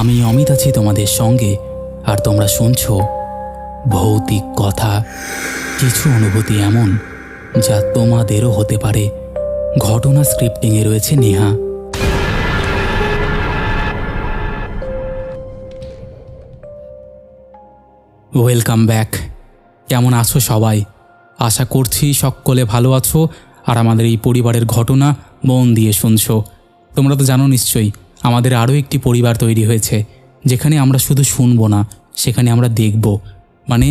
আমি অমিত আছি তোমাদের সঙ্গে, আর তোমরা শুনছো ভৌতিক কথা। কিছু অনুভূতি এমন, যা তোমাদেরও হতে পারে। ঘটনা স্ক্রিপ্টিংয়ে রয়েছে নেহা। ওয়েলকাম ব্যাক কেমন আছো সবাই? আশা করছি সকলে ভালো আছো, আর আমাদের এই পরিবারের ঘটনা মন দিয়ে শুনছো। তোমরা তো জানো নিশ্চয়ই আমাদের আরও একটি পরিবার তৈরি হয়েছে, যেখানে আমরা শুধু শুনব না, সেখানে আমরা দেখব। মানে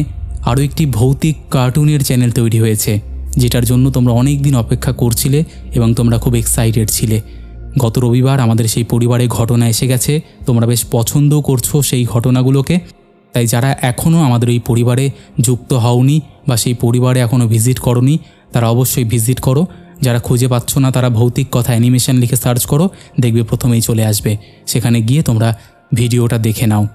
আরও একটি ভৌতিক কার্টুনের চ্যানেল তৈরি হয়েছে, যেটার জন্য তোমরা অনেক দিন অপেক্ষা করছিলে এবং তোমরা খুব এক্সাইটেড ছিলে। গত রবিবার আমাদের সেই পরিবারে ঘটনা এসে গেছে, তোমরা বেশ পছন্দও করছ সেই ঘটনাগুলোকে। তাই যারা এখনও আমাদের এই পরিবারে যুক্ত হওনি বা সেই পরিবারে এখনও ভিজিট করনি, তারা অবশ্যই ভিজিট করো। যারা খুঁজে পাচ্ছ না, তারা ভৌতিক কথা অ্যানিমেশন লিখে সার্চ করো, দেখবে প্রথমেই চলে আসবে। সেখানে গিয়ে তোমরা ভিডিওটা দেখে নাও।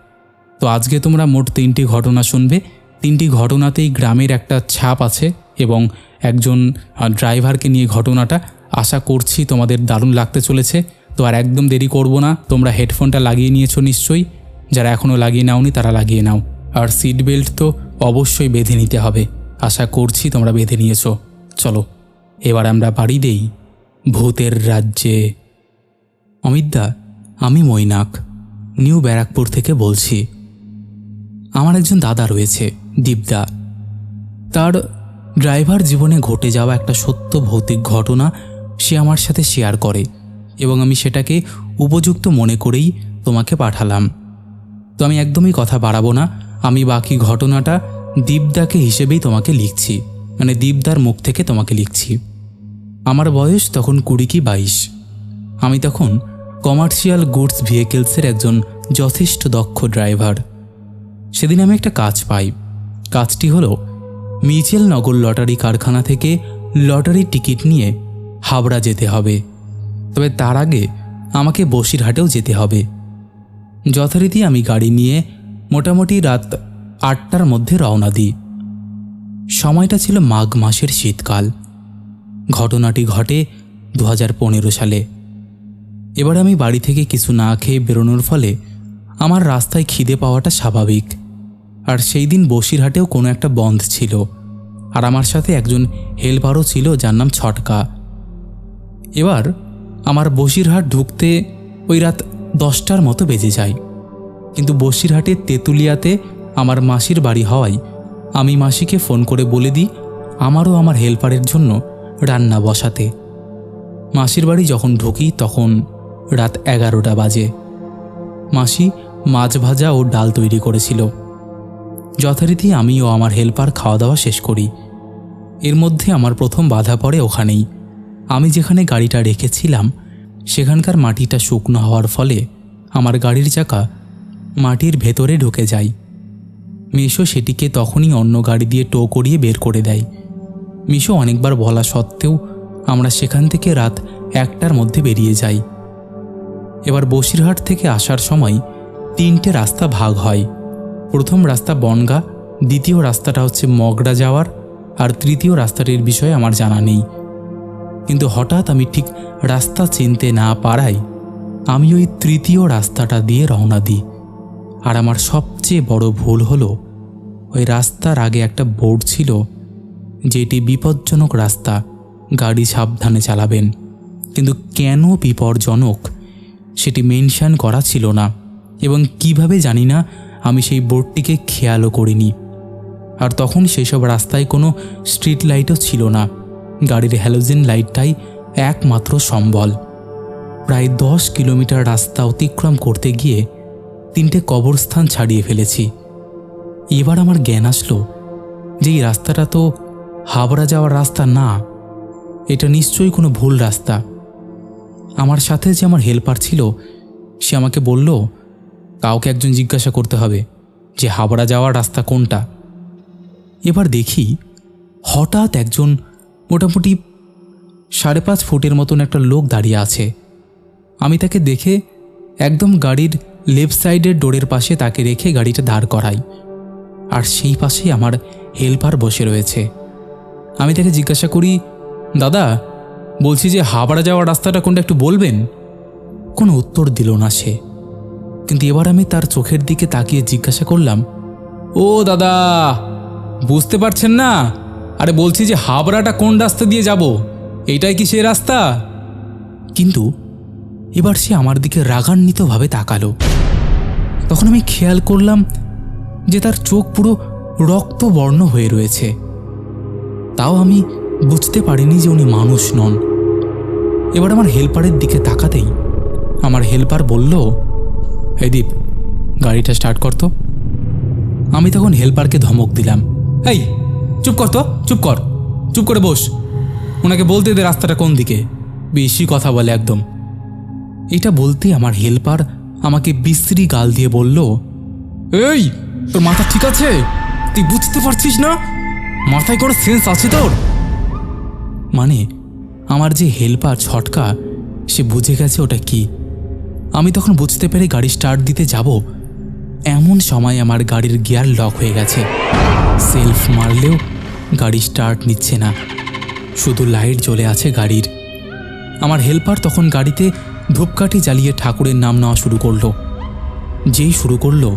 তো আজকে তোমরা মোট তিনটি ঘটনা শুনবে। তিনটি ঘটনাতেই গ্রামের একটা ছাপ আছে এবং একজন ড্রাইভারকে নিয়ে ঘটনাটা আশা করছি তোমাদের দারুণ লাগতে চলেছে। তো আর একদম দেরি করব না, তোমরা হেডফোনটা লাগিয়ে নিয়েছো নিশ্চয়ই। যারা এখনও লাগিয়ে নাওনি, তারা লাগিয়ে নাও। আর সিট বেল্ট তো অবশ্যই বেঁধে নিতে হবে। আশা করছি তোমরা বেঁধে নিয়েছো। চলো। এবার আমরা বাড়ি দেই ভূতের রাজ্যে। অমিতদা আমি মৈনাক, নিউ ব্যারাকপুর থেকে বলছি। আমার একজন দাদা রয়েছে দীপদা তার ড্রাইভার জীবনে ঘটে যাওয়া একটা সত্য ভৌতিক ঘটনা সে আমার সাথে শেয়ার করে এবং আমি সেটাকে উপযুক্ত মনে করেই তোমাকে পাঠালাম। তো আমি একদমই কথা বাড়াবো না, আমি বাকি ঘটনাটা দীপদাকে হিসেবেই তোমাকে লিখছি মানে দীপদার মুখ থেকে তোমাকে লিখছি। আমার বয়স তখন কুড়ি কি বাইশ। আমি তখন কমার্শিয়াল গুডস ভেহিকেলসের একজন যথেষ্ট দক্ষ ড্রাইভার। সেদিন আমি একটা কাজ পাই। কাজটি হলো মিচেল নগর লটারি কারখানা থেকে লটারি টিকিট নিয়ে হাবড়া যেতে হবে। তবে তার আগে আমাকে বসিরহাটেও যেতে হবে। যথারীতি আমি গাড়ি নিয়ে মোটামুটি রাত আটটার মধ্যে রওনা দিই। সময়টা ছিল মাঘ মাসের শীতকাল। ঘটনাটি ঘটে দু হাজার পনেরো সালে। এবার আমি বাড়ি থেকে কিছু না খেয়ে বেরোনোর ফলে আমার রাস্তায় খিদে পাওয়াটা স্বাভাবিক। আর সেই দিন বসিরহাটেও কোনো একটা বন্ধ ছিল, আর আমার সাথে একজন হেল্পারও ছিল যার নাম ছটকা। এবার আমার বসিরহাট ঢুকতে ওই রাত দশটার মতো বেজে যায়, কিন্তু বসিরহাটের তেঁতুলিয়াতে আমার মাসির বাড়ি হওয়ায় আমি মাসিকে ফোন করে বলে দিই, আমারও আমার হেল্পারের জন্য রান্না বসাতে। মাসির বাড়ি যখন ঢুকি তখন রাত এগারোটা বাজে। মাসি মাছ ভাজা ও ডাল তৈরি করেছিল। যথারীতি আমি ও আমার হেল্পার খাওয়া দাওয়া শেষ করি। এর মধ্যে আমার প্রথম বাধা পড়ে ওখানেই। আমি যেখানে গাড়িটা রেখেছিলাম, সেখানকার মাটিটা শুকনো হওয়ার ফলে আমার গাড়ির চাকা মাটির ভেতরে ঢুকে যায়। মেশো সেটিকে তখনই অন্য গাড়ি দিয়ে টো করিয়ে বের করে দেয়। মিশো অনেকবার বলা সত্ত্বেও আমরা সেখান থেকে রাত একটার মধ্যে বেরিয়ে যাই। এবার বসিরহাট থেকে আসার সময় তিনটে রাস্তা ভাগ হয়। প্রথম রাস্তা বনগা, দ্বিতীয় রাস্তাটা হচ্ছে মগড়া যাওয়ার, আর তৃতীয় রাস্তাটির বিষয়ে আমার জানা নেই। কিন্তু হঠাৎ আমি ঠিক রাস্তা চিনতে না পারায় আমি ওই তৃতীয় রাস্তাটা দিয়ে রওনা দিই। আর আমার সবচেয়ে বড় ভুল হলো, ওই রাস্তার আগে একটা বোর্ড ছিল যেটি বিপজ্জনক রাস্তা, গাড়ি সাবধানে চালাবেন। কিন্তু কেন বিপজ্জনক? সেটি মেনশান করা ছিল না। এবং কীভাবে জানি না, আমি সেই বোর্ডটিকে খেয়ালও করিনি। আর তখন সেসব রাস্তায় কোনো স্ট্রিট লাইটও ছিল না। গাড়ির হ্যালোজেন লাইটটাই একমাত্র সম্বল। প্রায় দশ কিলোমিটার রাস্তা অতিক্রম করতে গিয়ে তিনটে কবরস্থান ছাড়িয়ে ফেলেছি। এবার আমার জ্ঞান আসলো যে এই রাস্তাটা তো হাবড়া যাওয়ার রাস্তা না, এটা নিশ্চয়ই কোনো ভুল রাস্তা। আমার সাথে যে আমার হেল্পার ছিল, সে আমাকে বলল, কাউকে একজন জিজ্ঞাসা করতে হবে যে হাবড়া যাওয়ার রাস্তা কোনটা। এবার দেখি, হঠাৎ একজন মোটামুটি সাড়ে পাঁচ ফুটের মতন একটা লোক দাঁড়িয়ে আছে। আমি তাকে দেখে একদম গাড়ির লেফট সাইডের ডোরের পাশে তাকে রেখে গাড়িটা দাঁড় করাই। আর সেই পাশে আমার হেল্পার বসে রয়েছে। আমি তাকে জিজ্ঞাসা করি, দাদা, বলছি যে হাবড়া যাওয়ার রাস্তাটা কোনটা একটু বলবেন? কোনো উত্তর দিল না সে। কিন্তু এবার আমি তার চোখের দিকে তাকিয়ে জিজ্ঞাসা করলাম, ও দাদা, বুঝতে পারছেন না? আরে বলছি যে হাবড়াটা কোন রাস্তা দিয়ে যাব? এইটাই কি সেই রাস্তা? কিন্তু এবার সে আমার দিকে রাগান্বিতভাবে তাকালো। তখন আমি খেয়াল করলাম যে তার চোখ পুরো রক্তবর্ণ হয়ে রয়েছে। তাও আমি বুঝতে পারিনি যে উনি মানুষ নন। এবার আমার হেল্পারের দিকে তাকাতেই আমার হেল্পার বলল, এই দীপ, গাড়িটা স্টার্ট করতো আমি তখন হেল্পারকে ধমক দিলাম, এই, চুপ কর তো, চুপ কর, চুপ করে বস। ওনাকে বলতে দে রাস্তাটা কোন দিকে, বেশি কথা বলে একদম। এটা বলতে আমার হেল্পার আমাকে বিশ্রী গাল দিয়ে বলল, এই, তোর মাথা ঠিক আছে? তুই বুঝতে পারছিস না? মাথায় কোনো সেন্স আছে তোর? মানে আমার যে হেল্পার ছটকা, সে বুঝে গেছে ওটা কি। আমি তখন বুঝতে পেরে গাড়ি স্টার্ট দিতে যাব। এমন সময় আমার গাড়ির গিয়ার লক হয়ে গেছে। সেলফ মারলেও গাড়ি স্টার্ট নিচ্ছে না। শুধু লাইট জ্বলে আছে গাড়ির। আমার হেল্পার তখন গাড়িতে ধূপকাঠি জ্বালিয়ে ঠাকুরের নাম নেওয়া শুরু করল। যেই শুরু করল,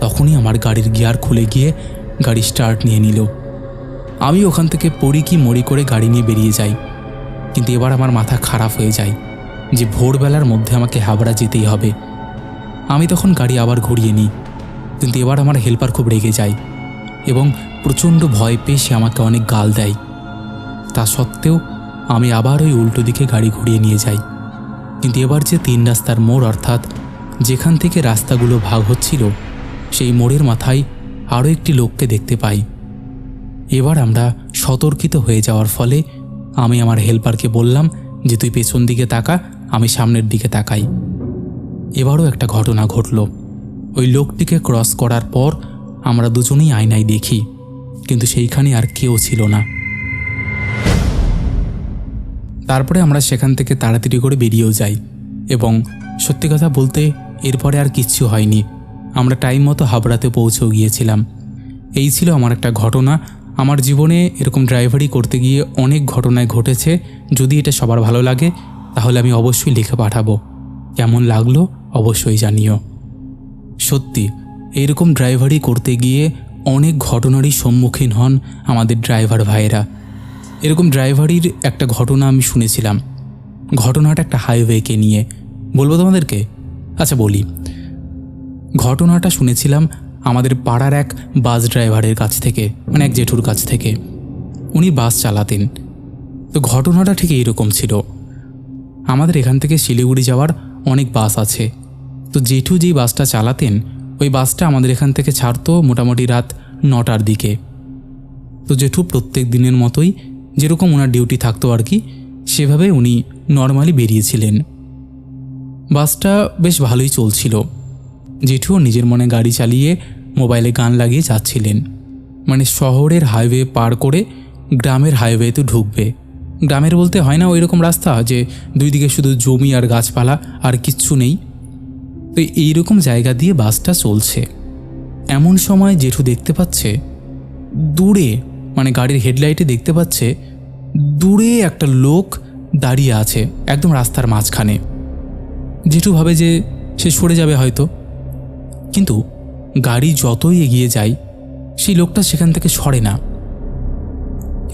তখনই আমার গাড়ির গিয়ার খুলে গিয়ে গাড়ি স্টার্ট নিয়ে নিল। আমি ওখান থেকে পড়ি কি মরি করে গাড়ি নিয়ে বেরিয়ে যাই। কিন্তু এবার আমার মাথা খারাপ হয়ে যায় যে ভোরবেলার মধ্যে আমাকে হাবড়া যেতেই হবে। আমি তখন গাড়ি আবার ঘুরিয়ে নিই, কিন্তু এবার আমার হেল্পার খুব রেগে যায় এবং প্রচণ্ড ভয় পেয়ে সে আমাকে অনেক গাল দেয়। তা সত্ত্বেও আমি আবার ওই উল্টো দিকে গাড়ি ঘুরিয়ে নিয়ে যাই। কিন্তু এবার যে তিন রাস্তার মোড় অর্থাৎ যেখান থেকে রাস্তাগুলো ভাগ হচ্ছিল, সেই মোড়ের মাথায় আরও একটি লোককে দেখতে পাই। এবার আমরা সতর্কিত হয়ে যাওয়ার ফলে আমি আমার হেল্পারকে বললাম যে তুই পেছন দিকে তাকা, আমি সামনের দিকে তাকাই। এবারও একটা ঘটনা ঘটল। ওই লোকটিকে ক্রস করার পর আমরা দুজনেই আয়নায় দেখি, কিন্তু সেইখানে আর কেউ ছিল না। তারপরে আমরা সেখান থেকে তাড়াতাড়ি করে বেরিয়েও যাই এবং সত্যি কথা বলতে এরপরে আর কিচ্ছু হয়নি। আমরা টাইম মতো হাবড়াতে পৌঁছেও গিয়েছিলাম। এই ছিল আমার একটা ঘটনা আমার জীবনে এরকম ড্রাইভারি করতে গিয়ে অনেক ঘটনায় ঘটেছে। যদি এটা সবার ভালো লাগে, তাহলে আমি অবশ্যই লিখে পাঠাবো। কেমন লাগল অবশ্যই জানিও। সত্যি এইরকম ড্রাইভারি করতে গিয়ে অনেক ঘটনারই সম্মুখীন হন আমাদের ড্রাইভার ভাইয়েরা। এরকম ড্রাইভারির একটা ঘটনা আমি শুনেছিলাম। ঘটনাটা একটা হাইওয়েকে নিয়ে। বলব তোমাদেরকে? আচ্ছা বলি। ঘটনাটা শুনেছিলাম আমাদের পাড়ার এক বাস ড্রাইভারের কাছ থেকে মানে এক জেঠুর কাছ থেকে। উনি বাস চালাতেন। তো ঘটনাটা ঠিক এইরকম ছিল। আমাদের এখান থেকে শিলিগুড়ি যাওয়ার অনেক বাস আছে। তো জেঠু যেই বাসটা চালাতেন, ওই বাসটা আমাদের এখান থেকে ছাড়তো মোটামুটি রাত নটার দিকে। তো জেঠু প্রত্যেক দিনের মতোই যেরকম ওনার ডিউটি থাকতো আর কি, সেভাবে উনি নর্মালি বেরিয়েছিলেন। বাসটা বেশ ভালোই চলছিল। জেঠুও নিজের মনে গাড়ি চালিয়ে মোবাইলে গান লাগিয়ে যাচ্ছিলেন। মানে শহরের হাইওয়ে পার করে গ্রামের হাইওয়েতে ঢুকবে। গ্রামের বলতে হয় না ওই রকম রাস্তা যে দুই দিকে শুধু জমি আর গাছপালা আর কিচ্ছু নেই? তো এইরকম জায়গা দিয়ে বাসটা চলছে। এমন সময় জেঠু দেখতে পাচ্ছে দূরে মানে গাড়ির হেডলাইটে দেখতে পাচ্ছে দূরে একটা লোক দাঁড়িয়ে আছে একদম রাস্তার মাঝখানে। জেঠু ভাবে যে সে সরে যাবে হয়তো। কিন্তু গাড়ি যতই এগিয়ে যায়, সেই লোকটা সেখান থেকে সরে না।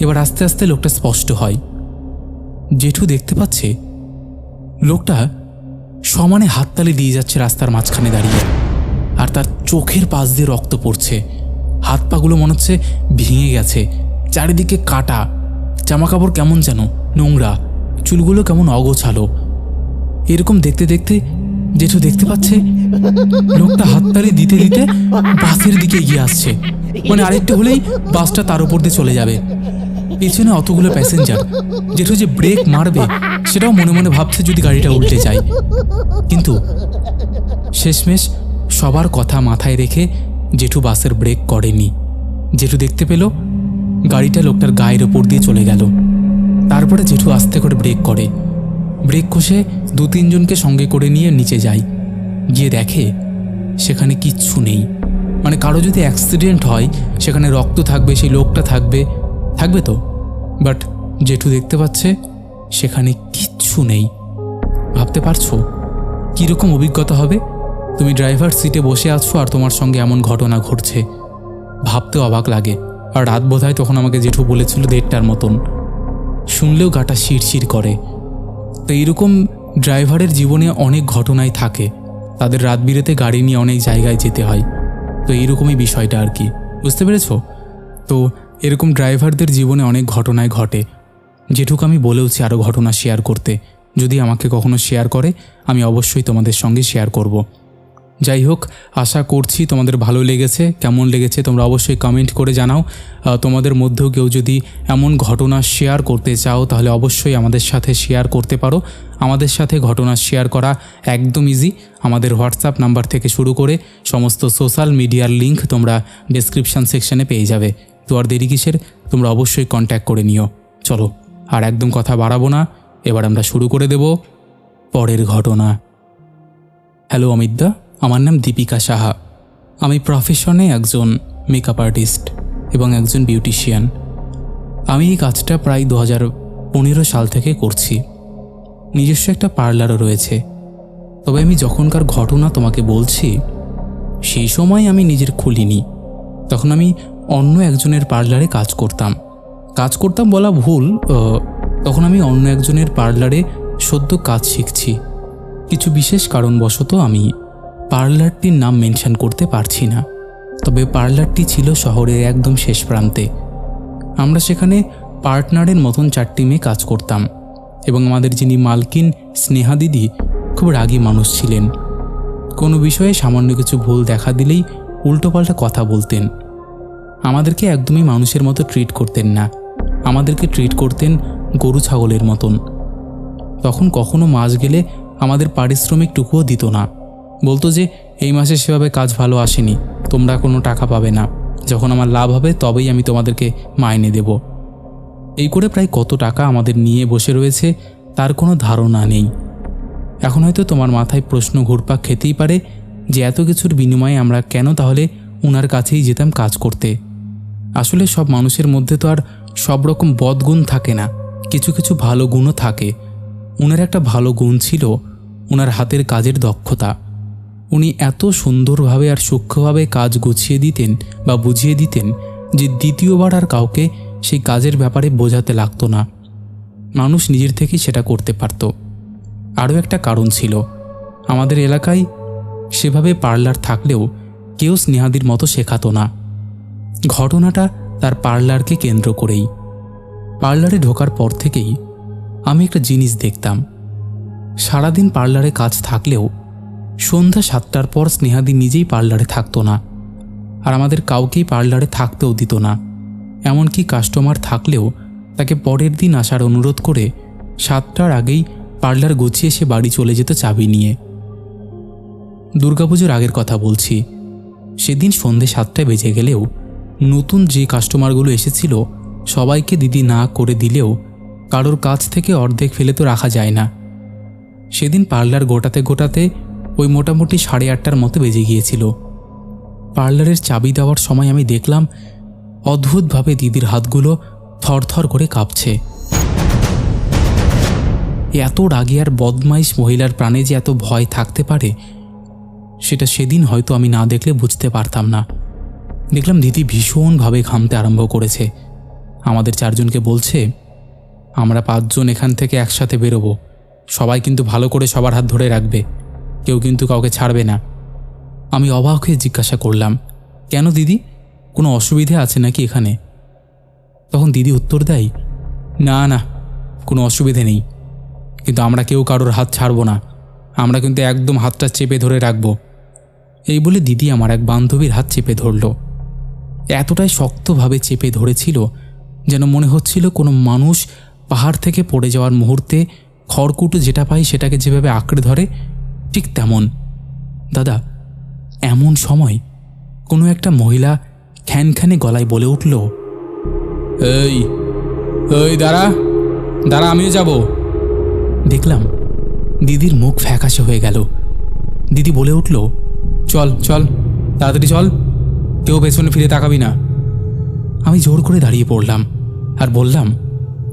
এবার আস্তে আস্তে লোকটা স্পষ্ট হয়। জেঠু দেখতে পাচ্ছে, লোকটা সমানে হাততালি দিয়ে যাচ্ছে রাস্তার মাঝখানে দাঁড়িয়ে। আর তার চোখের পাশ দিয়ে রক্ত পড়ছে। হাত পাগুলো মনে হচ্ছে ভেঙে গেছে। চারিদিকে কাটা। জামা কাপড় কেমন যেন, নোংরা। চুলগুলো কেমন অগোছালো। এরকম দেখতে দেখতে জেঠু দেখতে পাচ্ছে, লোকটা হাততালি দিতে দিতে বাসের দিকে এগিয়ে আসছে। মানে আরেকটু হলেই বাসটা তার উপর দিয়ে চলে যাবে। পেছনে অতগুলো প্যাসেঞ্জার জেঠু যে ব্রেক মারবে, সেটাও মনে মনে ভাবছে যদি গাড়িটা উল্টে যায়। কিন্তু শেষমেশ সবার কথা মাথায় রেখে জেঠু বাসের ব্রেক করেনি। জেঠু দেখতে পেল, গাড়িটা লোকটার গায়ের ওপর দিয়ে চলে গেল। তারপরে জেঠু আস্তে করে ব্রেক করে। ব্রেক কষে দু তিনজনকে সঙ্গে করে নিয়ে নিচে যায় গিয়ে দেখে সেখানে কিচ্ছু নেই। মানে কারও যদি অ্যাক্সিডেন্ট হয়, সেখানে রক্ত থাকবে, সেই লোকটা থাকবে থাকবে তো? বাট জেঠু দেখতে পাচ্ছে সেখানে কিচ্ছু নেই। ভাবতে পারছ? কীরকম অভিজ্ঞতা হবে? তুমি ড্রাইভার সিটে বসে আছো আর তোমার সঙ্গে এমন ঘটনা ঘটছে। ভাবতে অবাক লাগে। আর রাত বোধহয় তখন আমাকে জেঠু বলেছিল দেড়টার মতন। শুনলেও গাটা শিরশির করে। তো এইরকম ড্রাইভারের জীবনে অনেক ঘটনাই থাকে। তাদের রাত বিরেতে গাড়ি নিয়ে অনেক জায়গায় যেতে হয়। তো এইরকমই বিষয়টা আর কি। বুঝতে পেরেছ? তো এরকম ড্রাইভারদের জীবনে অনেক ঘটনায় ঘটে। যেটুকু আমি বলেওছি আরও ঘটনা শেয়ার করতে। যদি আমাকে কখনো শেয়ার করে, আমি অবশ্যই তোমাদের সঙ্গে শেয়ার করব। যাই হোক আশা করছি তোমাদের ভালো লেগেছে। কেমন লেগেছে তোমরা অবশ্যই কমেন্ট করে জানাও। তোমাদের মধ্যেও কেউ যদি এমন ঘটনা শেয়ার করতে চাও, তাহলে অবশ্যই আমাদের সাথে শেয়ার করতে পারো। আমাদের সাথে ঘটনা শেয়ার করা একদম ইজি আমাদের হোয়াটসঅ্যাপ নাম্বার থেকে শুরু করে সমস্ত সোশ্যাল মিডিয়ার লিংক তোমরা ডেসক্রিপশন সেকশনে পেয়ে যাবে। তো আর দেরি কিসের? তোমরা অবশ্যই কন্ট্যাক্ট করে নিও। চলো, আর একদম কথা বাড়াবো না। এবার আমরা শুরু করে দেব। পরের ঘটনা। হ্যালো অমিতদা আমার নাম দীপিকা সাহা। আমি প্রফেশনে একজন মেকআপ আর্টিস্ট এবং একজন বিউটিশিয়ান আমি এই কাজটা প্রায় দু হাজার পনেরো সাল থেকে করছি। নিজস্ব একটা পার্লারও রয়েছে। তবে আমি যখনকার ঘটনা তোমাকে বলছি, সেই সময় আমি নিজের খুলিনি। তখন আমি অন্য একজনের পার্লারে কাজ করতাম। কাজ করতাম বলা ভুল তখন আমি অন্য একজনের পার্লারে সদ্য কাজ শিখছি। কিছু বিশেষ কারণবশত আমি পার্লারটির নাম মেনশন করতে পারছি না, তবে পার্লারটি ছিল শহরের একদম শেষ প্রান্তে। আমরা সেখানে পার্টনারের মতন চারটি মেয়ে কাজ করতাম, এবং আমাদের যিনি মালকিন স্নেহা দিদি খুব রাগী মানুষ ছিলেন। কোনো বিষয়ে সামান্য কিছু ভুল দেখা দিলেই উল্টোপাল্টা কথা বলতেন। আমাদেরকে একদমই মানুষের মতো ট্রিট করতেন না, আমাদেরকে ট্রিট করতেন গরু ছাগলের মতন। তখন কখনো মাছ গেলে আমাদের পারিশ্রমিকটুকুও দিত না। বলতো যে, এই মাসে সেভাবে কাজ ভালো আসেনি, তোমরা কোনো টাকা পাবে না। যখন আমার লাভ হবে, তবেই আমি তোমাদেরকে মাইনে দেব। এই করে প্রায় কত টাকা আমাদের নিয়ে বসে রয়েছে, তার কোনো ধারণা নেই। এখন হয়তো তোমার মাথায় প্রশ্ন ঘুরপাক খেতেই পারে যে, এত কিছুর বিনিময়ে আমরা কেন তাহলে ওনার কাছেই যেতাম কাজ করতে? আসলে সব মানুষের মধ্যে তো আর সব রকম বদগুণ থাকে না, কিছু কিছু ভালো গুণও থাকে। ওনার একটা ভালো গুণ ছিল ওনার হাতের কাজের দক্ষতা। উনি এত সুন্দরভাবে আর সূক্ষ্মভাবে কাজ গুছিয়ে দিতেন বা বুঝিয়ে দিতেন যে দ্বিতীয়বার আর কাউকে সেই কাজের ব্যাপারে বোঝাতে লাগতো না। মানুষ নিজের থেকেই সেটা করতে পারত। আরও একটা কারণ ছিল, আমাদের এলাকায় সেভাবে পার্লার থাকলেও কেউ স্নেহাদির মতো শেখাতো না। ঘটনাটা তার পার্লারকে কেন্দ্র করেই। পার্লারে ঢোকার পর থেকেই আমি একটা জিনিস দেখতাম। সারাদিন পার্লারে কাজ থাকলেও সন্ধ্যা সাতটার পর স্নেহাদি নিজেই পার্লারে থাকতো না। আর আমাদের কাউকেই পার্লারে থাকতেও দিত না। এমনকি কাস্টমার থাকলেও তাকে পরের দিন আসার অনুরোধ করে সাতটার আগেই পার্লার গুছিয়ে সে বাড়ি চলে যেত চাবি নিয়ে। দুর্গাপুজোর আগের কথা বলছি। সেদিন সন্ধে সাতটায় বেজে গেলেও নতুন যে কাস্টমারগুলো এসেছিল, সবাইকে দিদি না করে দিলেও কারোর কাছ থেকে অর্ধেক ফেলে তো রাখা যায় না। সেদিন পার্লার গোটাতে গোটাতে ওই মোটামুটি সাড়ে আটটার মতো বেজে গিয়েছিল। পার্লারের চাবি দেওয়ার সময় আমি দেখলাম, অদ্ভুতভাবে দিদির হাতগুলো থরথর করে কাঁপছে। এত রাগে আর বদমাইশ মহিলার প্রাণে যে এত ভয় থাকতে পারে, সেটা সেদিন হয়তো আমি না দেখলে বুঝতে পারতাম না। দেখলাম দিদি ভীষণভাবে ঘামতে আরম্ভ করেছে। আমাদের চারজনকে বলছে, আমরা পাঁচজন এখান থেকে একসাথে বেরোবো। সবাই কিন্তু ভালো করে সবার হাত ধরে রাখবে। কেউ কিন্তু কাউকে ছাড়বে না। আমি অবাক হয়ে জিজ্ঞাসা করলাম, কেন দিদি? কোনো অসুবিধে আছে নাকি এখানে? তখন দিদি উত্তর দেয়, না না, কোনো অসুবিধে নেই। কিন্তু আমরা কেউ কারোর হাত ছাড়বো না। আমরা কিন্তু একদম হাতটা চেপে ধরে রাখব। এই বলে দিদি আমার এক বান্ধবীর হাত চেপে ধরল। এতটাই শক্তভাবে চেপে ধরেছিল যেন মনে হচ্ছিল কোনো মানুষ পাহাড় থেকে পড়ে যাওয়ার মুহূর্তে খড়কুটো যেটা পাই সেটাকে যেভাবে আঁকড়ে ধরে ঠিক তেমন। দাদা, এমন সময় কোনো একটা মহিলা খ্যানখ্যানে গলায় বলে উঠল, এই এই, দাঁড়া দাঁড়া, আমিও যাব। দেখলাম দিদির মুখ ফ্যাকাশে হয়ে গেল। দিদি বলে উঠল, চল চল, তাড়াতাড়ি চল, কেউ পেছনে ফিরে তাকাবি না। আমি জোর করে দাঁড়িয়ে পড়লাম আর বললাম,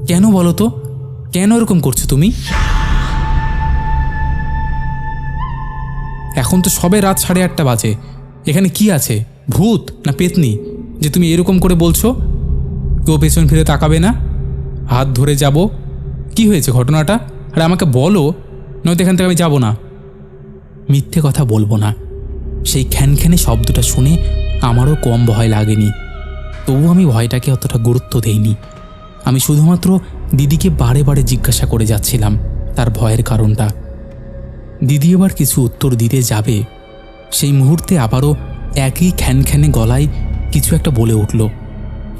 কেন বলো তো, কেন এরকম করছ তুমি? এখন তো সবে রাত সাড়ে আটটা বাজে। এখানে কি আছে? ভূত না পেতনি? যে তুমি এরকম করে বলছো? কেউ পেছন ফিরে তাকাবে না? হাত ধরে যাব? কি হয়েছে ঘটনাটা? আরে আমাকে বলো, নয়তো এখান থেকে আমি যাব না। মিথ্যে কথা বলব না। সেই খ্যানখ্যানে শব্দটা শুনে আমারও কম ভয় লাগেনি। তবু আমি ভয়টাকে অতটা গুরুত্ব দেইনি। আমি শুধুমাত্র দিদিকে বারে বারে জিজ্ঞাসা করে যাচ্ছিলাম, তার ভয়ের কারণটা। দিদি এবার কিছু উত্তর দিতে যাবে। সেই মুহূর্তে আবারও একই খ্যানখ্যানে গলায় কিছু একটা বলে উঠল।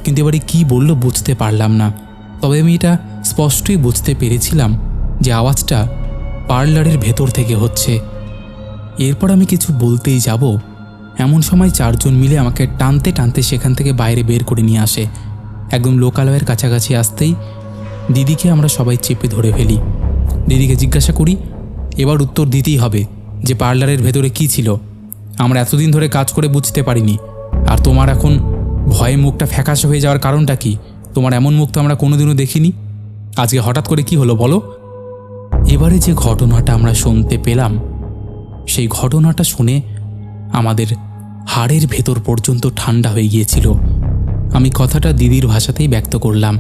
কিন্তু এবারে কি বলল বুঝতে পারলাম না। তবে আমি এটা স্পষ্টই বুঝতে পেরেছিলাম যে আওয়াজটা পার্লারের ভেতর থেকে হচ্ছে। এরপর আমি কিছু বলতেই যাব। এমন সময় চারজন মিলে আমাকে টানতে টানতে সেখান থেকে বাইরে বের করে নিয়ে আসে। একদম লোকালয়ের কাছাকাছি আসতেই দিদিকে আমরা সবাই চেপে ধরে ফেলি। দিদিকে জিজ্ঞাসা করি এবার উত্তর দিতেই হবে যে পার্লারের ভেতরে কি ছিল। আমরা এতদিন ধরে কাজ করে বুঝতে পারিনি। আর তোমার এখন ভয়ে মুখটা ফ্যাকাশে হয়ে যাওয়ার কারণটা কি? তোমার এমন মুখ তো আমরা কোনোদিনও দেখিনি। আজকে হঠাৎ করে কি হলো বলো? এবারে যে ঘটনাটা আমরা শুনতে পেলাম, সেই ঘটনাটা শুনে আমাদের হাড়ের ভেতর পর্যন্ত ঠান্ডা হয়ে গিয়েছিল। আমি কথাটা দিদির ভাষাতেই ব্যক্ত করলাম।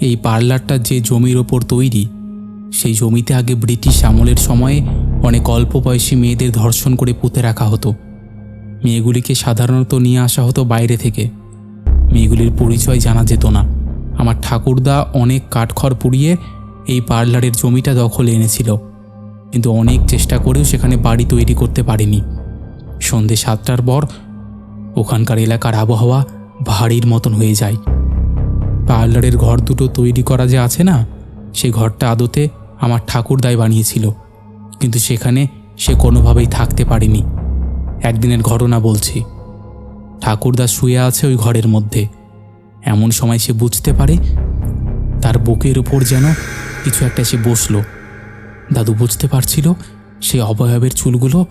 এই পার্লারটা যে জমির ওপর তৈরি সেই জমিতে আগে ব্রিটিশ আমলের সময়ে অনেক অল্প বয়সী মেয়েদের ধর্ষণ করে পুঁতে রাখা হতো। মেয়েগুলিকে সাধারণত নিয়ে আসা হতো বাইরে থেকে। মেয়েগুলির পরিচয় জানা যেত না। আমার ঠাকুরদা অনেক কাঠখড় পুড়িয়ে এই পার্লারের জমিটা দখলে এনেছিল। কিন্তু অনেক চেষ্টা করেও সেখানে বাড়ি তৈরি করতে পারেনি। সন্ধে সাতটার পর ওখানকার এলাকার আবহাওয়া ভারীর মতন হয়ে যায়। পার্লারের ঘর দুটো তৈরি করা যে আছে না সেই ঘরটা আদতে আমার ঠাকুরদাই বানিয়েছিল। কিন্তু সেখানে সে কোনোভাবেই থাকতে পারেনি। একদিনের ঘটনা বলছি। ঠাকুরদা শুয়ে আছে ওই ঘরের মধ্যে। এমন সময় সে বুঝতে পারে তার বুকের উপর যেন কিছু একটা সে বসল। দাদু বুঝতে পারছিল সে অবয়বের চুলগুলো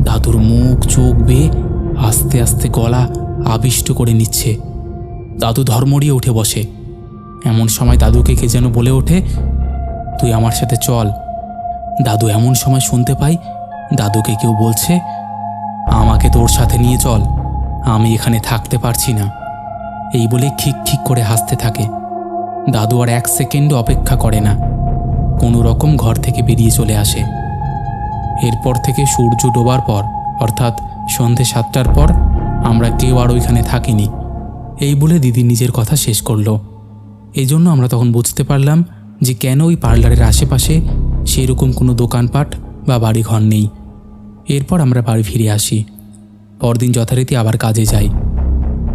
দাদুর মুখ, চোখ বেয়ে আস্তে আস্তে গলা আবিষ্ট করে নিচ্ছে। দাদু ধর্মড়িয়ে উঠে বসে। এমন সময় দাদুকে কে যেন বলে ওঠে তুই আমার সাথে চল। দাদু এমন সময় শুনতে পাই, দাদুকে কেউ বলছে, আমাকে তোর সাথে নিয়ে চল, আমি এখানে থাকতে পারছি না। এই বলে খিক খিক করে হাসতে থাকে। দাদু আর এক সেকেন্ড অপেক্ষা করে না। কোনো রকম ঘর থেকে বেরিয়ে চলে আসে। এরপর থেকে সূর্য ডোবার পর, অর্থাৎ সন্ধে সাতটার পর, আমরা কেউ আর ওইখানে থাকিনি। এই বলে দিদি নিজের কথা শেষ করল। এই জন্য আমরা তখন বুঝতে পারলাম যে কেন ওই পার্লারের আশেপাশে সেই রকম কোনো দোকানপাট বা বাড়িঘর নেই। এরপর আমরা বাড়ি ফিরে আসি। পরদিন যথারীতি আবার কাজে যাই।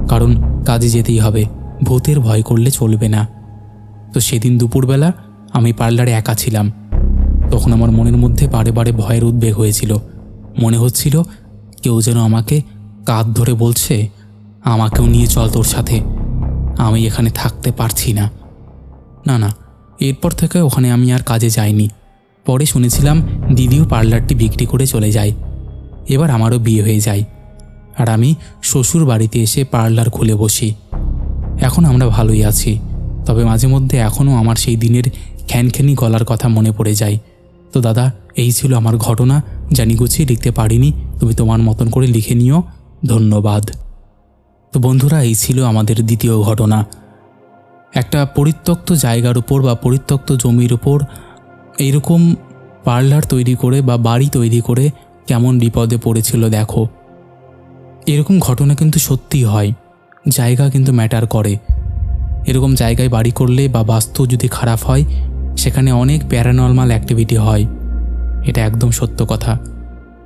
কারণ কাজে যেতেই হবে, ভূতের ভয় করলে চলবে না। তো সেদিন দুপুরবেলা আমি পার্লারে একা ছিলাম। তখন আমার মনের মধ্যে বারে বারে ভয়ের উদ্বেগ হয়েছিল। মনে হচ্ছিল কেউ যেন আমাকে কাঁধ ধরে বলছে, আমাকেও নিয়ে চল তোর সাথে। আমি এখানে থাকতে পারছি না। না না এরপর থেকে ওখানে আমি আর কাজে যাইনি। পরে শুনেছিলাম দিদিও পার্লারটি বিক্রি করে চলে যায়। এবার আমারও বিয়ে হয়ে যায়। আর আমি শ্বশুর বাড়িতে এসে পার্লার খুলে বসি। এখন আমরা ভালোই আছি। তবে মাঝে মধ্যে এখনও আমার সেই দিনের খ্যানখ্যানি গলার কথা মনে পড়ে যায়। তো দাদা, এই ছিল আমার ঘটনা। জানি গুছিয়ে লিখতে পারিনি। তুমি তোমার মতন করে লিখে নিও। ধন্যবাদ। তো বন্ধুরা, এই ছিল আমাদের দ্বিতীয় ঘটনা। একটা পরিত্যক্ত জায়গার উপর বা পরিত্যক্ত জমির উপর এইরকম পার্লার তৈরি করে বা বাড়ি তৈরি করে কেমন বিপদে পড়েছিল দেখো। এরকম ঘটনা কিন্তু সত্যি হয়। জায়গা কিন্তু ম্যাটার করে। এরকম জায়গায় বাড়ি করলে বা বাস্তু যদি খারাপ হয়, সেখানে অনেক প্যারানর্মাল অ্যাক্টিভিটি হয়। এটা একদম সত্য কথা।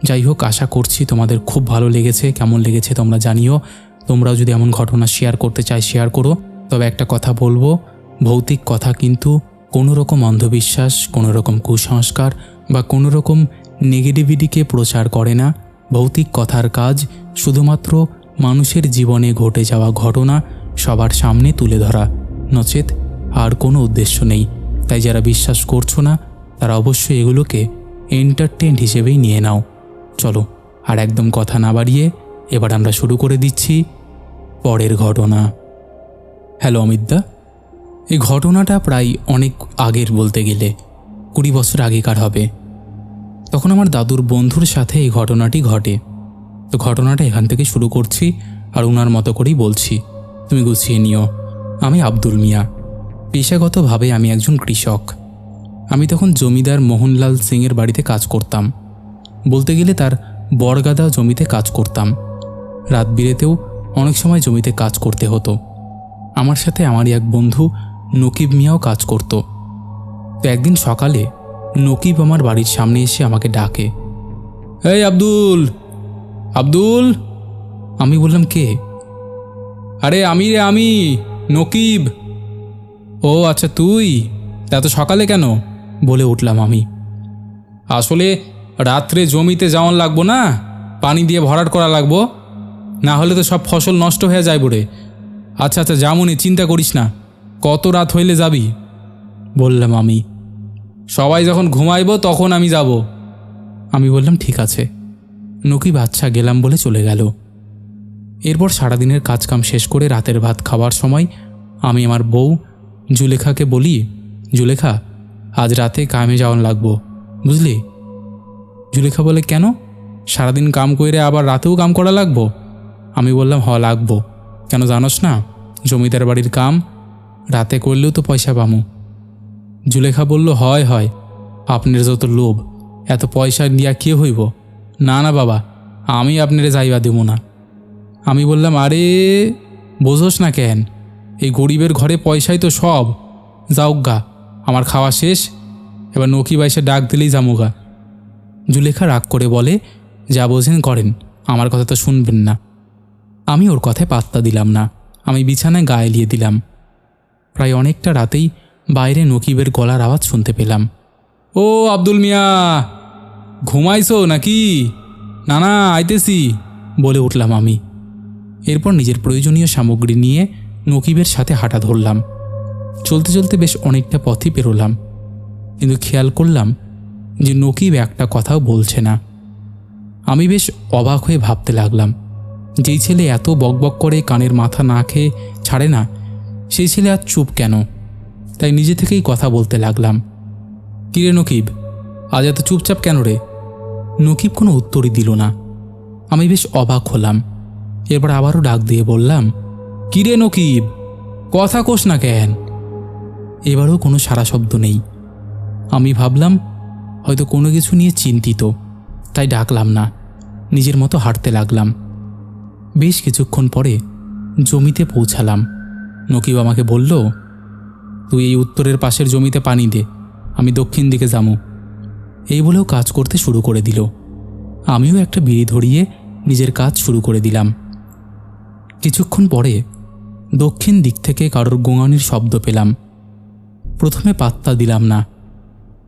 যাই হোক, আশা করছি তোমাদের খুব ভালো লেগেছে, কেমন লেগেছে তোমরা জানিও। তোমরাও যদি এমন ঘটনা শেয়ার করতে চাই শেয়ার করো। তবে একটা কথা বলব, ভৌতিক কথা কিন্তু কোনো রকম অন্ধবিশ্বাস কোনো রকম কুসংস্কার বা কোনো রকম নেগেটিভিটিকে প্রচার করে না। ভৌতিক কথার কাজ শুধুমাত্র মানুষের জীবনে ঘটে যাওয়া ঘটনা সবার সামনে তুলে ধরা। নচেত আর কোনো উদ্দেশ্য নেই। তাই যারা বিশ্বাস করছ না, তারা অবশ্যই এগুলোকে এন্টারটেন্ট হিসেবেই নিয়ে নাও। চলো, আর একদম কথা না বাড়িয়ে এবার আমরা শুরু করে দিচ্ছি পরের ঘটনা। হ্যালো অমিতদা, এই ঘটনাটা প্রায় অনেক আগের বলতে গেলে, কুড়ি বছর আগেকার হবে। তখন আমার দাদুর বন্ধুর সাথে এই ঘটনাটি ঘটে। তো ঘটনাটা এখান থেকে শুরু করছি আর ওনার মতো করেই বলছি। তুমি গুছিয়ে নিও। আমি আব্দুল মিয়া। পেশাগতভাবে আমি একজন কৃষক। আমি তখন জমিদার মোহনলাল সিংয়ের বাড়িতে কাজ করতাম। বলতে গেলে তার বরগাদা জমিতে কাজ করতাম। রাত বিরেতেও অনেক সময় জমিতে কাজ করতে হতো। আমার সাথে আমারই এক বন্ধু নকিব মিয়াও কাজ করত। তো একদিন সকালে নকিব আমার বাড়ির সামনে এসে আমাকে ডাকে, এই আব্দুল আব্দুল? আমি বললাম, কে? আরে আমি রে, আমি, নকিব। ও আচ্ছা তুই? এত সকালে কেন? বলে উঠলাম আমি। আসলে রাত্রে জমিতে যাওয়ান লাগবো না? পানি দিয়ে ভরাট করা লাগবো? না হলে তো সব ফসল নষ্ট হয়ে যায় বলে আচ্ছা আচ্ছা যেমনই চিন্তা করিস না। কত রাত হইলে যাবি? বললাম আমি। সবাই যখন ঘুমাইব, তখন আমি যাব। আমি বললাম, ঠিক আছে। নকি বাচ্চা গেলাম বলে চলে গেল। এরপর সারাদিনের কাজকাম শেষ করে রাতের ভাত খাওয়ার সময় আমি আমার বউ জুলেখাকে বলি, জুলেখা, আজ রাতে কামে যাওয়ান লাগবো। বুঝলি? জুলেখা বলে, কেন? সারাদিন কাম কইরে আবার রাতেও কাম করা লাগবো? আমি বললাম, হ, লাগবো। কেন জানোস না? জমিদার বাড়ির কাম, রাতে করলেও তো পয়সা পামু। জুলেখা বলল, হয় হয়, আপনার যত লোভ, এত পয়সা দিয়া কে হইব? না না, বাবা, আমি আপনারে যাইবা দেব না। আমি বললাম, আরে, বোঝোস না কেন? এই গরিবের ঘরে পয়সাই তো সব। যাও গা, আমার খাওয়া শেষ, এবার নকি বাইসে ডাক দিলেই যামুগা জুলেখা রাগ করে বলে, যা বোঝেন করেন, আমার কথা তো শুনবেন না। আমি ওর কথায় পাত্তা দিলাম না। আমি বিছানায় গায়ে লিয়ে দিলাম। প্রায় অনেকটা রাতেই বাইরে নকিবের গলার আওয়াজ শুনতে পেলাম। ও আব্দুল মিয়া, ঘুমাইছো নাকি? না না আইতেছি, বলে উঠলাম আমি। এরপর নিজের প্রয়োজনীয় সামগ্রী নিয়ে নকিবের সাথে হাঁটা ধরলাম। চলতে চলতে বেশ অনেকটা পথই পেরোলাম। কিন্তু খেয়াল করলাম যে নকিব একটা কথাও বলছে না। আমি বেশ অবাক হয়ে ভাবতে লাগলাম যেই ছেলে এত বকবক করে কানের মাথা না খেয়ে ছাড়ে না, সেই ছেলে আর চুপ কেন? তাই নিজে থেকেই কথা বলতে লাগলাম। কিরে নকিব, আজ এত চুপচাপ কেন রে? নকিব কোনো উত্তরই দিল না। আমি বেশ অবাক হলাম। এরপর আবারও ডাক দিয়ে বললাম কিরে নকিব, কথা কোষ না কেন? এবারও কোনো সারা শব্দ নেই। আমি ভাবলাম, হয়তো কোনো কিছু নিয়ে চিন্তিত, তাই ডাকলাম না। নিজের মতো হাঁটতে লাগলাম। বেশ কিছুক্ষণ পরে জমিতে পৌঁছালাম। নকিব আমাকে বলল, তুই এই উত্তরের পাশের জমিতে পানি দে, আমি দক্ষিণ দিকে যাব। এই বলেও কাজ করতে শুরু করে দিল। আমিও একটা বিড়ি ধরিয়ে নিজের কাজ শুরু করে দিলাম। কিছুক্ষণ পরে দক্ষিণ দিক থেকে কারোর গোঙানির শব্দ পেলাম। প্রথমে পাত্তা দিলাম না।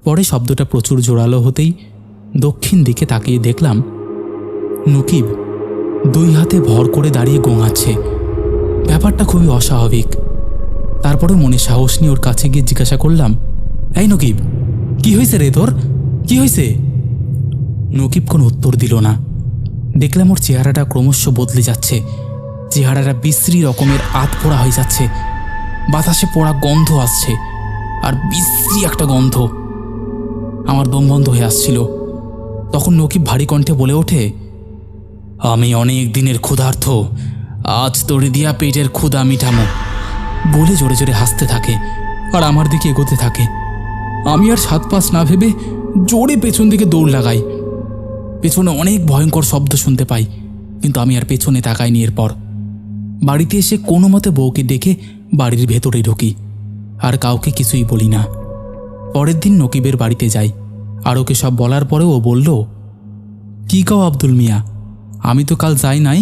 পরে শব্দটা প্রচুর জোরালো হতেই দক্ষিণ দিকে তাকিয়ে দেখলাম, নকিব দুই হাতে ভর করে দাঁড়িয়ে গোঙাচ্ছে। ব্যাপারটা খুবই অস্বাভাবিক। তারপরে মনে সাহস নিয়ে ওর কাছে গিয়ে জিজ্ঞাসা করলাম, এই নকিব, কি হয়েছে রে তোর? কি হয়েছে নকিব কোনো উত্তর দিল না। দেখলাম ওর চেহারাটা ক্রমশ বদলে যাচ্ছে। চেহারাটা বিশ্রী রকমের আত পোড়া হয়ে যাচ্ছে। বাতাসে পোড়া গন্ধ আসছে, আর বিশ্রী একটা গন্ধ। আমার দম বন্ধ হয়ে আসছিল। তখন নকিব ভারী কণ্ঠে বলে ওঠে আমি অনেক দিনের ক্ষুধার্থ। আজ তোরে দিয়া পেটের ক্ষুধা মিটামো বলে জোরে জোরে হাসতে থাকে আর আমার দিকে এগোতে থাকে। আমি আর সাত পাঁচ না ভেবে জোরে পেছন দিকে দৌড় লাগাই। পেছনে অনেক ভয়ঙ্কর শব্দ শুনতে পাই, কিন্তু আমি আর পেছনে তাকাইনি এরপর। বাড়িতে এসে কোনো মতে বউকে ডেকে বাড়ির ভেতরে ঢুকি, আর কাউকে কিছুই বলি না। পরের দিন নকিবের বাড়িতে যাই, আর ওকে সব বলার পরেও ও বলল, কি কাও আব্দুল মিয়া? আমি তো কাল যাই নাই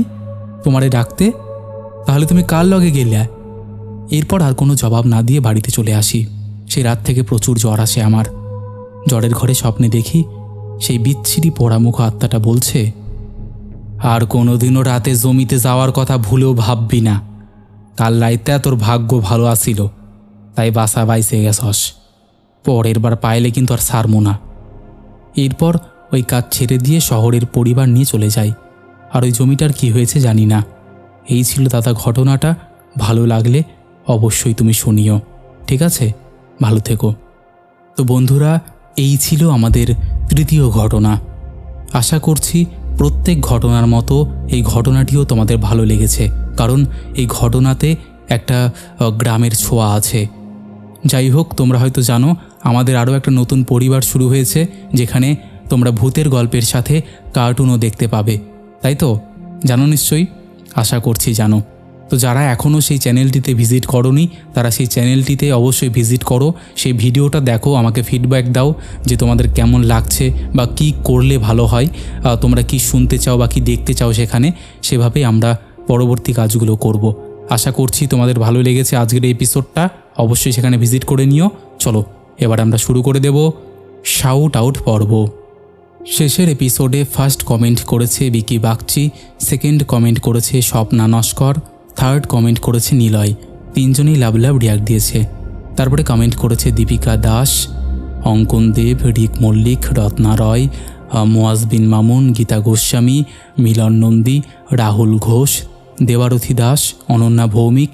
তোমারে ডাকতে। তাহলে তুমি কার লগে গেলে এরপর আর কোনো জবাব না দিয়ে বাড়িতে চলে আসি। সেই রাত থেকে প্রচুর জ্বর আসে আমার। জ্বরের ঘরে স্বপ্নে দেখি সেই বিচ্ছিরি পোড়ামুখ আত্মাটা বলছে, আর কোনোদিনও রাতে জমিতে যাওয়ার কথা ভুলেও ভাববি না। কাল রাইতে তোর ভাগ্য ভালো আসিল তাই বাসা বাইসে গেছস। পরের বার পাইলে কিন্তু আর সারমো না। এরপর ওই কাজ ছেড়ে দিয়ে শহরের পরিবার নিয়ে চলে যাই। আর ওই জমিটার কি হয়েছে জানি না। এই ছিল দাদা ঘটনাটা। ভালো লাগলে অবশ্যই তুমি শুনিও। ঠিক আছে? ভালো থেকো। তো বন্ধুরা, এই ছিল আমাদের তৃতীয় ঘটনা। আশা করছি প্রত্যেক ঘটনার মতো এই ঘটনাটিও তোমাদের ভালো লেগেছে। কারণ এই ঘটনাতে একটা গ্রামের ছোঁয়া আছে। যাই হোক, তোমরা হয়তো জানো, আমাদের আরও একটা নতুন পরিবার শুরু হয়েছে, যেখানে তোমরা ভূতের গল্পের সাথে কার্টুনও দেখতে পাবে। তাই তো? জানো নিশ্চয়ই? আশা করছি জানো। তো যারা এখনও সেই চ্যানেলটিতে ভিজিট করনি, তারা সেই চ্যানেলটিতে অবশ্যই ভিজিট করো। সেই ভিডিওটা দেখো, আমাকে ফিডব্যাক দাও যে তোমাদের কেমন লাগছে বা কি করলে ভালো হয় তোমরা কি শুনতে চাও বা কি দেখতে চাও সেখানে, সেভাবেই আমরা পরবর্তী কাজগুলো করব। আশা করছি তোমাদের ভালো লেগেছে আজকের এপিসোডটা অবশ্যই সেখানে ভিজিট করে নিও। চলো, এবার আমরা শুরু করে দেব শাউট আউট পর্ব। শেষের এপিসোডে ফার্স্ট কমেন্ট করেছে বিকি বাগচি সেকেন্ড কমেন্ট করেছে স্বপ্না নস্কর থার্ড কমেন্ট করেছে নিলয়। তিনজনেই লাভ লাভ রিয়াক্ট দিয়েছে। তারপরে কমেন্ট করেছে দীপিকা দাস অঙ্কন দেব রিক মল্লিক রত্না রয় আহ, মোয়াজ বিন মামুন গীতা গোস্বামী মিলন নন্দী রাহুল ঘোষ দেবারথী দাস অনন্যা ভৌমিক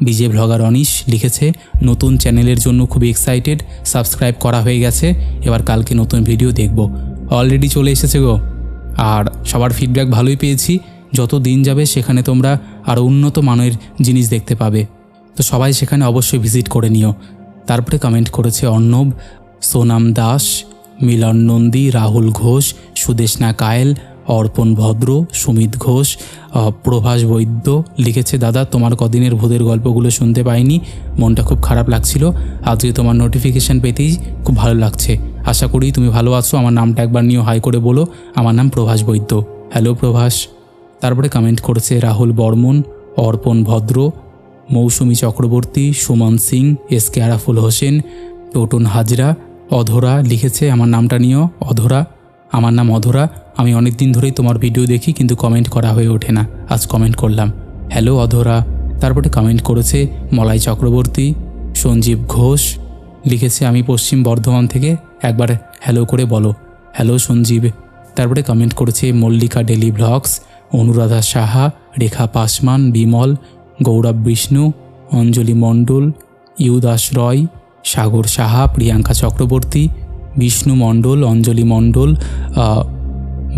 বিজে ভ্লগার অনিশ লিখেছে নতুন চ্যানেলের জন্য খুবই এক্সাইটেড সাবস্ক্রাইব করা হয়ে গেছে এবার কালকে নতুন ভিডিও দেখব। অলরেডি চলে এসেছে গো। আর সবার ফিডব্যাক ভালোই পেয়েছি। যত দিন যাবে সেখানে তোমরা আরও উন্নত মানের জিনিস দেখতে পাবে। তো সবাই সেখানে অবশ্যই ভিজিট করে নিও। তারপরে কমেন্ট করেছে অর্ণব, সোনাম দাস, মিলন নন্দী, রাহুল ঘোষ সুদেশনা কায়েল, অর্পণ ভদ্র, সুমিত ঘোষ প্রভাস বৈদ্য লিখেছে, দাদা, তোমার কদিনের ভূতের গল্পগুলো শুনতে পাইনি। মনটা খুব খারাপ লাগছিল। আজকে তোমার নোটিফিকেশান পেতেই খুব ভালো লাগছে। আশা করি তুমি ভালো আছো। আমার নামটা একবার নিয়েও হাই করে বলো। আমার নাম প্রভাস বৈদ্য। হ্যালো, প্রভাস। তারপরে কমেন্ট করেছে রাহুল বর্মন, অর্পণ ভদ্র, মৌসুমী চক্রবর্তী, সুমন সিং, এস কে আরাফুল হোসেন, টোটন হাজরা, অধরা লিখেছে, আমার নামটা নিয়েও অধরা। আমার নাম অধরা। আমি অনেক দিন ধরেই তোমার ভিডিও দেখি, কিন্তু কমেন্ট করা হয়ে ওঠে না। আজ কমেন্ট করলাম। হ্যালো, অধরা। তারপরে কমেন্ট করেছে মলাই চক্রবর্তী, সঞ্জীব ঘোষ লিখেছে, আমি পশ্চিম বর্ধমান থেকে একবার হ্যালো করে বলো। হ্যালো সঞ্জীব। তারপরে কমেন্ট করেছে, মল্লিকা ডেলি ব্লগস, অনুরাধা সাহা, রেখা পাসমান, বিমল, গৌরব বিষ্ণু, অঞ্জলি মণ্ডল, ইউদাস রয়, সাগর সাহা, প্রিয়াঙ্কা চক্রবর্তী, বিষ্ণু মণ্ডল, অঞ্জলি মণ্ডল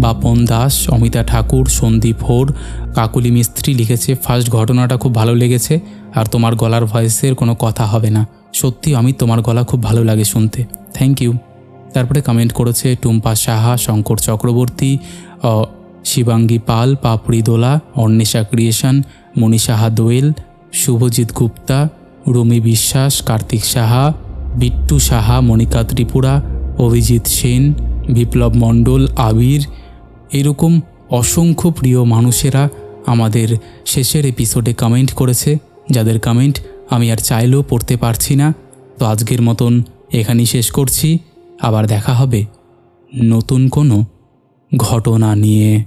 বাপন দাস, অমিতা ঠাকুর, সন্দীপ হোর, কাকুলি মিস্ত্রি লিখেছে, ফার্স্ট ঘটনাটা খুব ভালো লেগেছে, আর তোমার গলার ভয়েসের কোনো কথা হবে না। সত্যি আমি তোমার গলা খুব ভালো লাগে শুনতে। থ্যাংক ইউ তারপরে কমেন্ট করেছে টুম্পা সাহা, শঙ্কর চক্রবর্তী শিবাঙ্গী পাল, পাপড়ি দোলা, অন্বেষা ক্রিয়েশন মনীষাহা দোয়েল শুভজিৎ গুপ্তা, রুমি বিশ্বাস, কার্তিক সাহা, বিট্টু সাহা মণিকা ত্রিপুরা, অভিজিৎ সেন, বিপ্লব মণ্ডল, আবির। এরকম অসংখ্য প্রিয় মানুষেরা আমাদের শেষের এপিসোডে কমেন্ট করেছে। যাদের কমেন্ট আমি আর চাইলেও পড়তে পারছি না। তো আজকের মতন এখানেই শেষ করছি। আবার দেখা হবে নতুন কোনো ঘটনা নিয়ে।